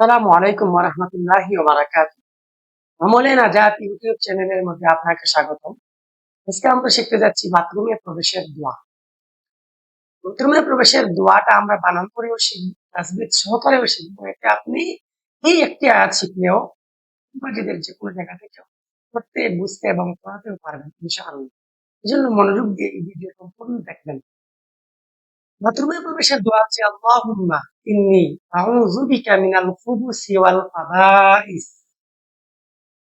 আসসালামু আলাইকুম ওরহমতুল্লাহি ওবারাকাত আমলে নাজাত ইউটিউব চ্যানেলের মধ্যে আপনাকে স্বাগতম। আজকে আমরা শিখতে যাচ্ছি বাথরুমে প্রবেশের দোয়া। বাথরুমে প্রবেশের দোয়াটা আমরা বানান করেও শিখব তাসবিদ সহকারেও শিখব। এতে আপনি এই একটি আয়াত শিখলেও মসজিদের যে কোনো জায়গা থেকে পড়তে, বুঝতে এবং পড়াতেও পারবেন ইনশাআল্লাহ। এই জন্য মনোযোগ দিয়ে এই ভিডিও সম্পূর্ণ দেখবেন। বাথরুমে প্রবেশের দোয়া আছে আল্লাহুম্মা ইন্নী আউযু বিকা মিনাল খুবুসি ওয়াল খাবাইস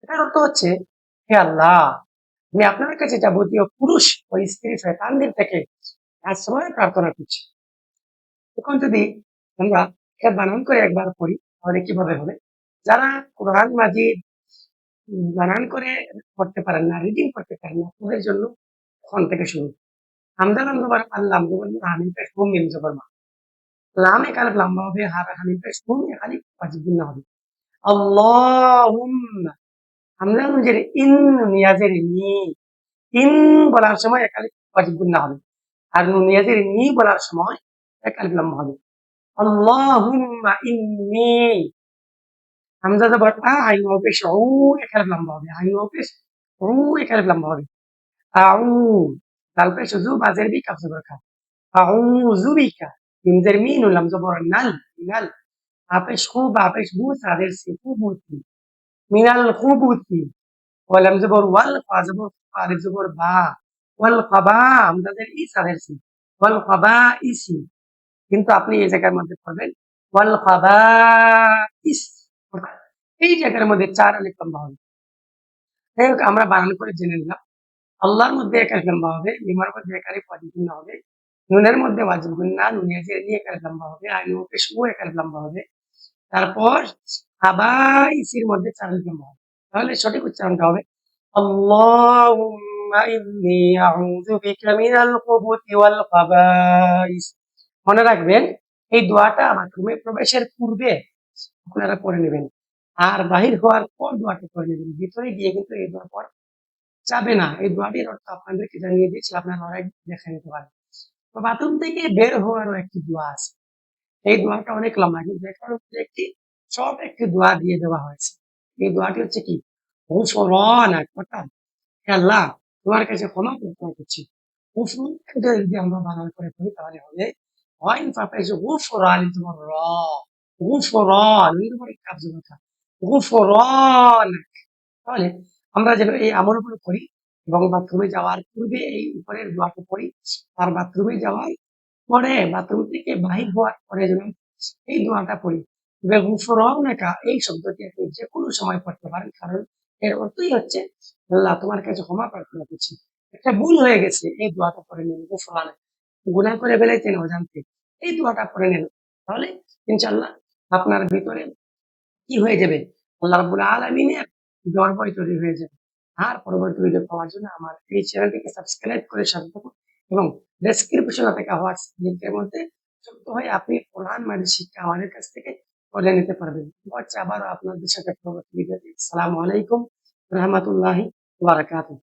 এটার অর্থ হচ্ছে হে আল্লাহ আমি আপনার কাছে যাবতীয় পুরুষ ও স্ত্রী শয়তানদের থেকে আশ্রয় প্রার্থনা করছি এখন যদি আমরা এটা বানান করে একবার পড়ি তাহলে কীভাবে হবে যারা কোরআন মাজিদ বানান করে পড়তে পারেন না রিডিং করতে পারেন না তাদের জন্য ওখান থেকে শুরু জবর আল্লাহ জবর হামিম পেশ হুম মিম জবর মা লাম একালে লম্বা হবে হার হামিম পেশ হুম একালি ওয়াজিব গুন্না হবে আল্লাহুম্মা হামদা নুনের ইন নিয়াজের নি, ইন বলার সময় একালি ওয়াজিব গুন্না হবে আর নিয়াজের নি বলার সময় একালি লম্বা হবে। আল্লাহুম্মা ইন্নী, হামজা জবর আ আইন ও পেশ উ একালি লম্বা হবে আইন ও পেশ একালি লম্বা হবে। আউ জু বাজের বি কাফ জবর খা আউযু বিকা মিমজের মিন লাম জবর নাল নাল আপেশ খুব আপেশ বু সাদের সে খুবুতি মিনাল খুবুতি ওয়ালাম জবর ওয়াল ফা জবর ফারিফ জবর বা ওয়াল খাবা আমাদের ই সাদের ওয়াল খাবা ইসি কিন্তু আপনি এই জায়গার মধ্যে পড়বেন ওয়াল খাবা ইস এই জায়গার মধ্যে চার আলিফ লম্বা হবে আমরা বানান করে জেনে নিলাম আল্লাহর মধ্যে এক আলিফ লম্বা হবে লিমার মধ্যে এক আলিফ ওয়াজিব গুন্না হবে। নুনের মধ্যে ওয়াজিব গুন্না নুনিয়া যে নিয়ে এক আলিফ লম্বা হবে, আর নুন পেশ ও এক আলিফ লম্বা হবে। তারপর হাবাইসির মধ্যে চার লম্বা হবে। তাহলে সঠিক উচ্চারণটা হবে ইন্নী আউযু বিকা মিনাল খুবুতি ওয়াল খাবাইস। মনে রাখবেন, এই দোয়াটা বাথরুমে প্রবেশের পূর্বে আপনারা করে নেবেন। আর বাহির হওয়ার পর দোয়াটা করে নেবেন। ভিতরে গিয়ে কিন্তু এই দোয়া পড়া যাবে না। এই দোয়াটির অর্থ আপনাদেরকে জানিয়ে দিয়েছি, আপনারা অনেক দেখে নিতে পারেন। তো বাথরুম থেকে বের হওয়ারও একটি দোয়া আছে। এই দোয়াটা অনেক লম্বা, কিন্তু এখানে হচ্ছে একটি ছোট একটি দোয়া দিয়ে দেওয়া হয়েছে। এই দোয়াটি হচ্ছে কি? তোমার কাছে ক্ষমা প্রার্থনা করছি। যদি আমরা বানান করে তাহলে হবে উপরে তাহলে আমরা যেন এই আমলগুলো করি এবং বাথরুমে যাওয়ার পূর্বে এই উপরের দোয়াটা পড়ি, আর বাথরুমে যাওয়ার পরে বাথরুম থেকে বাহির হওয়ার পরে যেন এই দোয়াটা পড়ি। বেগুফরনাকা এই শব্দটি আপনি যে কোনো সময় পড়তে পারেন, কারণ এর অর্থই হচ্ছে, আল্লাহ তোমার কাছে ক্ষমা প্রার্থনা করছি। একটা ভুল হয়ে গেছে, এই দোয়াটা পড়ে নেন গুফরানা গুনাহ করে ফেলেছেন অজান্তে, এই দোয়াটা পড়ে নেন। তাহলে ইনশাল্লাহ আপনার ভিতরে কি হয়ে যাবে? আল্লাহ রাব্বুল আলামিনের দরবারে তৈরি হয়ে যাবে। আর পরবর্তী ভিডিও পাওয়ার জন্য আমার এই চ্যানেলটিকে সাবস্ক্রাইব করে সাথে থাকুন এবং ডেসক্রিপশনে থাকা হোয়াটসঅ্যাপ লিঙ্কের মধ্যে যুক্ত হয়ে আপনি প্রধান মানে শিক্ষা আমাদের কাছ থেকে করে নিতে পারবেন। আবার আবারও আপনাদের সাথে পরবর্তী ভিডিওতে সালাম আলাইকুম, রহমতুল্লাহি বারাকাতুহ।